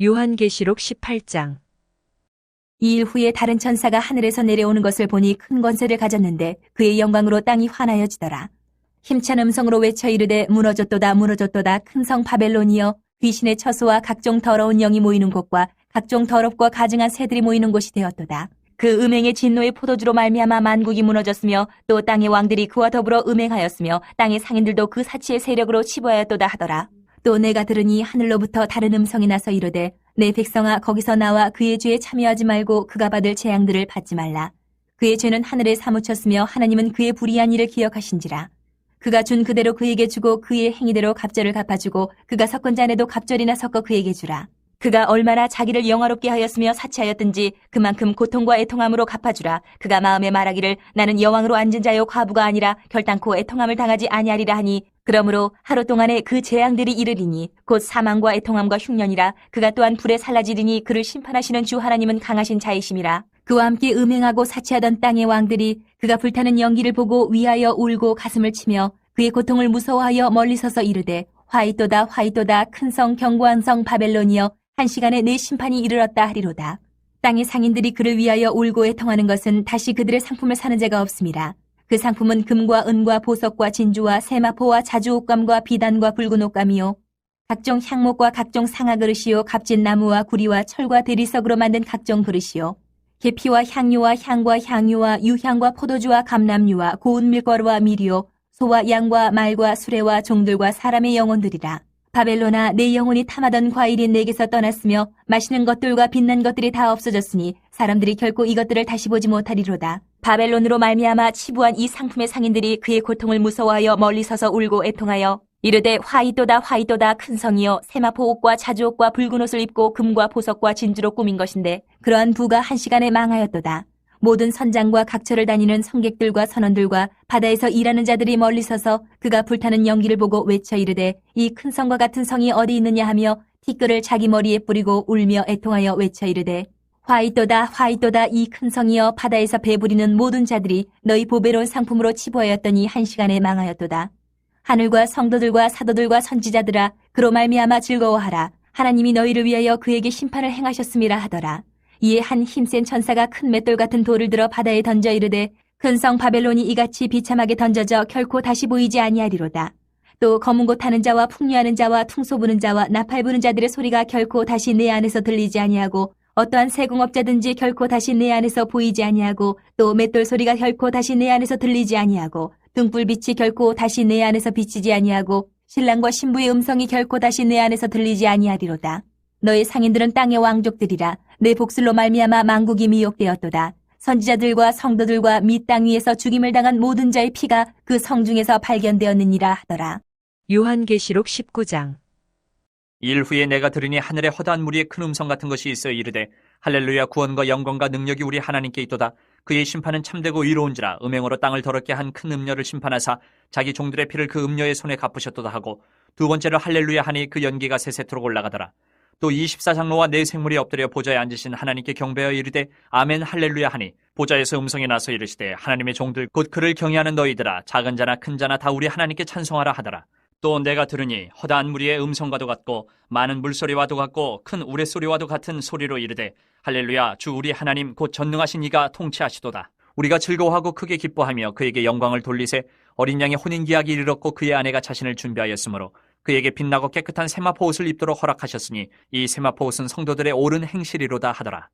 요한계시록 18장 이 일 후에 다른 천사가 하늘에서 내려오는 것을 보니 큰 권세를 가졌는데 그의 영광으로 땅이 환하여지더라. 힘찬 음성으로 외쳐 이르되 무너졌도다 무너졌도다 큰 성 바벨론이여 귀신의 처소와 각종 더러운 영이 모이는 곳과 각종 더럽고 가증한 새들이 모이는 곳이 되었도다. 그 음행의 진노의 포도주로 말미암아 만국이 무너졌으며 또 땅의 왕들이 그와 더불어 음행하였으며 땅의 상인들도 그 사치의 세력으로 치부하였도다 하더라. 또 내가 들으니 하늘로부터 다른 음성이 나서 이르되 내 백성아 거기서 나와 그의 죄에 참여하지 말고 그가 받을 재앙들을 받지 말라. 그의 죄는 하늘에 사무쳤으며 하나님은 그의 불의한 일을 기억하신지라. 그가 준 그대로 그에게 주고 그의 행위대로 갑절을 갚아주고 그가 섞은 잔에도 갑절이나 섞어 그에게 주라. 그가 얼마나 자기를 영화롭게 하였으며 사치하였든지 그만큼 고통과 애통함으로 갚아주라. 그가 마음에 말하기를 나는 여왕으로 앉은 자요 과부가 아니라 결단코 애통함을 당하지 아니하리라 하니 그러므로 하루 동안에 그 재앙들이 이르리니 곧 사망과 애통함과 흉년이라 그가 또한 불에 살라지리니 그를 심판하시는 주 하나님은 강하신 자이심이라 그와 함께 음행하고 사치하던 땅의 왕들이 그가 불타는 연기를 보고 위하여 울고 가슴을 치며 그의 고통을 무서워하여 멀리 서서 이르되 화이또다 화이또다 큰 성 경고한 성 바벨론이여 한 시간에 내 심판이 이르렀다 하리로다 땅의 상인들이 그를 위하여 울고 애통하는 것은 다시 그들의 상품을 사는 자가 없습니다. 그 상품은 금과 은과 보석과 진주와 세마포와 자주옥감과 비단과 붉은 옷감이요. 각종 향목과 각종 상아 그릇이요. 값진 나무와 구리와 철과 대리석으로 만든 각종 그릇이요. 계피와 향유와 향과 향유와 유향과 포도주와 감람유와 고운 밀가루와 밀이요. 소와 양과 말과 수레와 종들과 사람의 영혼들이라. 바벨로나 내 영혼이 탐하던 과일이 내게서 떠났으며 맛있는 것들과 빛난 것들이 다 없어졌으니 사람들이 결코 이것들을 다시 보지 못하리로다. 바벨론으로 말미암아 치부한 이 상품의 상인들이 그의 고통을 무서워하여 멀리 서서 울고 애통하여 이르되 화이또다 화이또다 큰 성이여 세마포 옷과 자주 옷과 붉은 옷을 입고 금과 보석과 진주로 꾸민 것인데 그러한 부가 한 시간에 망하였도다. 모든 선장과 각처를 다니는 성객들과 선원들과 바다에서 일하는 자들이 멀리 서서 그가 불타는 연기를 보고 외쳐 이르되 이 큰 성과 같은 성이 어디 있느냐 하며 티끌을 자기 머리에 뿌리고 울며 애통하여 외쳐 이르되 화이또다 화이또다 이 큰 성이여 바다에서 배부리는 모든 자들이 너희 보배로운 상품으로 치부하였더니 한 시간에 망하였도다. 하늘과 성도들과 사도들과 선지자들아 그로 말미암아 즐거워하라. 하나님이 너희를 위하여 그에게 심판을 행하셨음이라 하더라. 이에 한 힘센 천사가 큰 맷돌 같은 돌을 들어 바다에 던져 이르되 큰성 바벨론이 이같이 비참하게 던져져 결코 다시 보이지 아니하리로다. 또 검은 곳 타는 자와 풍류하는 자와 퉁소 부는 자와 나팔 부는 자들의 소리가 결코 다시 내 안에서 들리지 아니하고 어떠한 세공업자든지 결코 다시 내 안에서 보이지 아니하고 또 맷돌 소리가 결코 다시 내 안에서 들리지 아니하고 등불빛이 결코 다시 내 안에서 비치지 아니하고 신랑과 신부의 음성이 결코 다시 내 안에서 들리지 아니하리로다. 너의 상인들은 땅의 왕족들이라 내 복술로 말미암아 만국이 미혹되었도다. 선지자들과 성도들과 미땅 위에서 죽임을 당한 모든 자의 피가 그 성 중에서 발견되었느니라 하더라. 요한계시록 19장 일 후에 내가 들으니 하늘에 허다한 무리의 큰 음성 같은 것이 있어 이르되 할렐루야 구원과 영광과 능력이 우리 하나님께 있도다 그의 심판은 참되고 의로운지라 음행으로 땅을 더럽게 한 큰 음녀를 심판하사 자기 종들의 피를 그 음녀의 손에 갚으셨도다 하고 두 번째로 할렐루야 하니 그 연기가 세세토록 올라가더라 또 24장로와 네 생물이 엎드려 보좌에 앉으신 하나님께 경배하여 이르되 아멘 할렐루야 하니 보좌에서 음성이 나서 이르시되 하나님의 종들 곧 그를 경외하는 너희들아 작은 자나 큰 자나 다 우리 하나님께 찬송하라 하더라. 또 내가 들으니 허다한 무리의 음성과도 같고 많은 물소리와도 같고 큰 우레소리와도 같은 소리로 이르되 할렐루야 주 우리 하나님 곧 전능하신 이가 통치하시도다. 우리가 즐거워하고 크게 기뻐하며 그에게 영광을 돌리세 어린 양의 혼인 기약이 이르렀고 그의 아내가 자신을 준비하였으므로 그에게 빛나고 깨끗한 세마포 옷을 입도록 허락하셨으니 이 세마포 옷은 성도들의 옳은 행실이로다 하더라.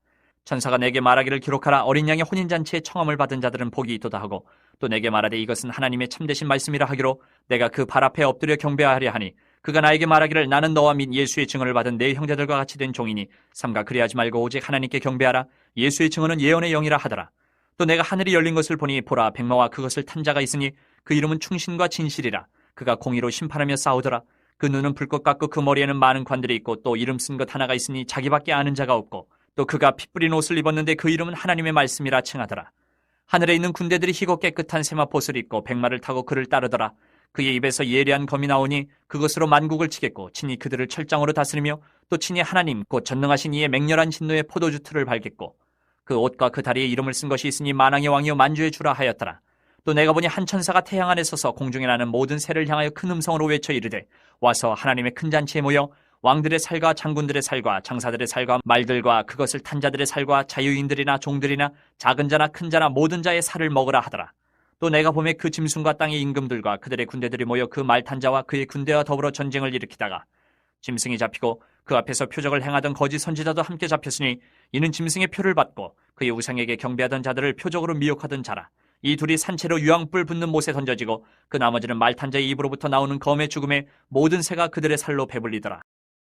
천사가 내게 말하기를 기록하라. 어린 양의 혼인 잔치에 청함을 받은 자들은 복이 있도다 하고 또 내게 말하되 이것은 하나님의 참되신 말씀이라 하기로 내가 그 발 앞에 엎드려 경배하려 하니 그가 나에게 말하기를 나는 너와 및 예수의 증언을 받은 내 형제들과 같이 된 종이니 삼가 그리하지 말고 오직 하나님께 경배하라. 예수의 증언은 예언의 영이라 하더라. 또 내가 하늘이 열린 것을 보니 보라 백마와 그것을 탄 자가 있으니 그 이름은 충신과 진실이라. 그가 공의로 심판하며 싸우더라 그 눈은 불꽃 같고 그 머리에는 많은 관들이 있고 또 이름 쓴 것 하나가 있으니 자기밖에 아는 자가 없고 또 그가 피 뿌린 옷을 입었는데 그 이름은 하나님의 말씀이라 칭하더라 하늘에 있는 군대들이 희고 깨끗한 세마포를 입고 백마를 타고 그를 따르더라. 그의 입에서 예리한 검이 나오니 그것으로 만국을 치겠고 친히 그들을 철장으로 다스리며 또 친히 하나님 곧 전능하신 이의 맹렬한 진노의 포도주 틀을 밟겠고 그 옷과 그 다리에 이름을 쓴 것이 있으니 만왕의 왕이요 만주의 주라 하였더라. 또 내가 보니 한 천사가 태양 안에 서서 공중에 나는 모든 새를 향하여 큰 음성으로 외쳐 이르되 와서 하나님의 큰 잔치에 모여 왕들의 살과 장군들의 살과 장사들의 살과 말들과 그것을 탄 자들의 살과 자유인들이나 종들이나 작은 자나 큰 자나 모든 자의 살을 먹으라 하더라. 또 내가 보매 그 짐승과 땅의 임금들과 그들의 군대들이 모여 그 말탄 자와 그의 군대와 더불어 전쟁을 일으키다가 짐승이 잡히고 그 앞에서 표적을 행하던 거짓 선지자도 함께 잡혔으니 이는 짐승의 표를 받고 그의 우상에게 경배하던 자들을 표적으로 미혹하던 자라. 이 둘이 산채로 유황불 붙는 못에 던져지고 그 나머지는 말탄 자의 입으로부터 나오는 검의 죽음에 모든 새가 그들의 살로 배불리더라.